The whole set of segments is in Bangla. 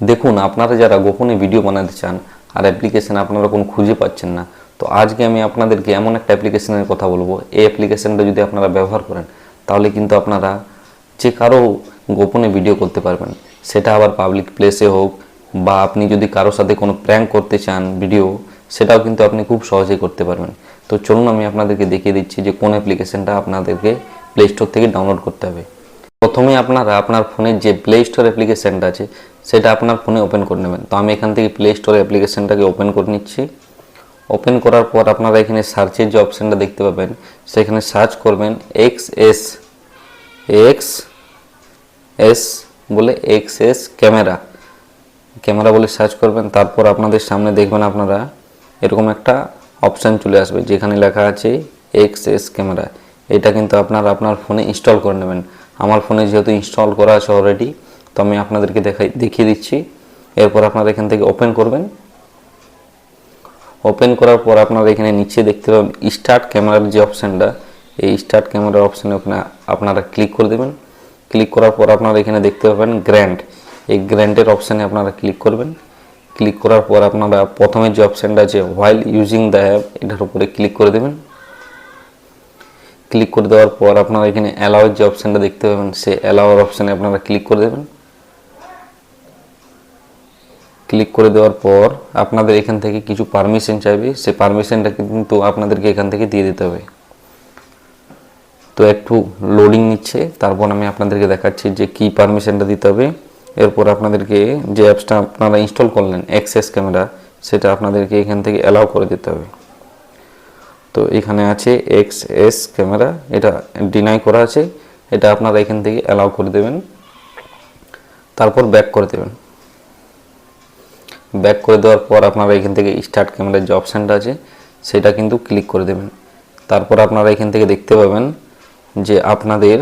দেখুন, আপনারা যারা গোপনে ভিডিও বানাতে চান আর অ্যাপ্লিকেশন আপনারা কোনো খুঁজে পাচ্ছেন না, তো আজকে আমি আপনাদেরকে এমন একটা অ্যাপ্লিকেশানের কথা বলব। এই অ্যাপ্লিকেশনটা যদি আপনারা ব্যবহার করেন, তাহলে কিন্তু আপনারা যে কারও গোপনে ভিডিও করতে পারবেন। সেটা আবার পাবলিক প্লেসে হোক বা আপনি যদি কারোর সাথে কোনো প্র্যাঙ্ক করতে চান ভিডিও সেটাও কিন্তু আপনি খুব সহজেই করতে পারবেন। তো চলুন আমি আপনাদেরকে দেখিয়ে দিচ্ছি যে কোন অ্যাপ্লিকেশনটা আপনাদেরকে প্লে স্টোর থেকে ডাউনলোড করতে হবে। প্রথমে আপনারা, আপনার ফোনের যে প্লে স্টোর অ্যাপ্লিকেশনটা আছে, সেটা আপনার ফোনে ওপেন করে নেবেন। তো আমি এখান থেকে প্লে স্টোর অ্যাপ্লিকেশনটাকে ওপেন করে নিচ্ছি। ওপেন করার পর আপনারা এখানে সার্চের যে অপশানটা দেখতে পাবেন, সেখানে সার্চ করবেন এক্স এস এক্স এস বলে এক্স এস ক্যামেরা ক্যামেরা বলে সার্চ করবেন, তারপর আপনাদের সামনে দেখবেন আপনারা এরকম একটা অপশান চলে আসবে, যেখানে লেখা আছে এক্স এস ক্যামেরা এটা কিন্তু আপনারা আপনার ফোনে ইনস্টল করে নেবেন। আমার ফোনে যেহেতু ইনস্টল করা আছে অলরেডি তো আমি আপনাদেরকে দেখাই, দেখিয়ে দিচ্ছি। এরপর আপনারা এখান থেকে ওপেন করবেন। ওপেন করার পর আপনারা এখানে নিচে দেখতে পাবেন স্টার্ট ক্যামেরার যে অপশানটা এই স্টার্ট ক্যামেরার অপশানে আপনারা ক্লিক করে দেবেন। ক্লিক করার পর আপনারা এখানে দেখতে পাবেন গ্র্যান্ড এই গ্র্যান্ডের অপশানে আপনারা ক্লিক করবেন। ক্লিক করার পর আপনারা প্রথমে যে অপশানটা আছে হোয়াইল ইউজিং দ্য অ্যাপ এটার উপরে ক্লিক করে দেবেন। ক্লিক করে দেওয়ার পর আপনারা এখানে অ্যালাওয়ের যে অপশানটা দেখতে পাবেন সেই অ্যালাওয়ার অপশানে আপনারা ক্লিক করে দেবেন। ক্লিক করে দেওয়ার পর আপনাদের এখান থেকে কিছু পারমিশন চাইবে সেই পারমিশনটা কিন্তু আপনাদেরকে এখান থেকে দিয়ে দিতে হবে। তো একটু লোডিং নিচ্ছে, তারপর আমি আপনাদেরকে দেখাচ্ছি যে কি পারমিশনটা দিতে হবে। এরপর আপনাদেরকে যে অ্যাপসটা আপনারা ইনস্টল করলেন অ্যাক্সেস ক্যামেরা সেটা আপনাদেরকে এখান থেকে অ্যালাউ করে দিতে হবে। তো এখানে আছে এক্স এস ক্যামেরা, এটা ডিনাই করা আছে, এটা আপনারা এখান থেকে অ্যালাউ করে দেবেন। তারপর ব্যাক করে দেবেন। ব্যাক করে দেওয়ার পর আপনারা এখান থেকে স্টার্ট ক্যামেরার যে অপশানটা আছে, সেটা কিন্তু ক্লিক করে দেবেন। তারপর আপনারা এখান থেকে দেখতে পাবেন যে আপনাদের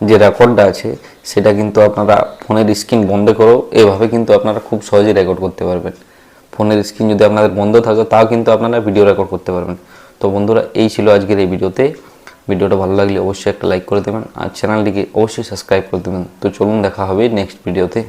যে রেকর্ডটা আছে, সেটা কিন্তু আপনারা ফোনের স্ক্রিন বন্ধ করো এভাবে কিন্তু আপনারা খুব সহজেই রেকর্ড করতে পারবেন। ফোনের স্ক্রিন যদি আপনাদের বন্ধ থাকে, তাও কিন্তু আপনারা ভিডিও রেকর্ড করতে পারবেন। তো বন্ধুরা, এই ছিল আজকের এই ভিডিওতে। ভিডিওটা ভালো লাগলে অবশ্যই একটা লাইক করে দেবেন, আর চ্যানেলটিকে অবশ্যই সাবস্ক্রাইব করে দেবেন। তো চলুন, দেখা হবে নেক্সট ভিডিওতে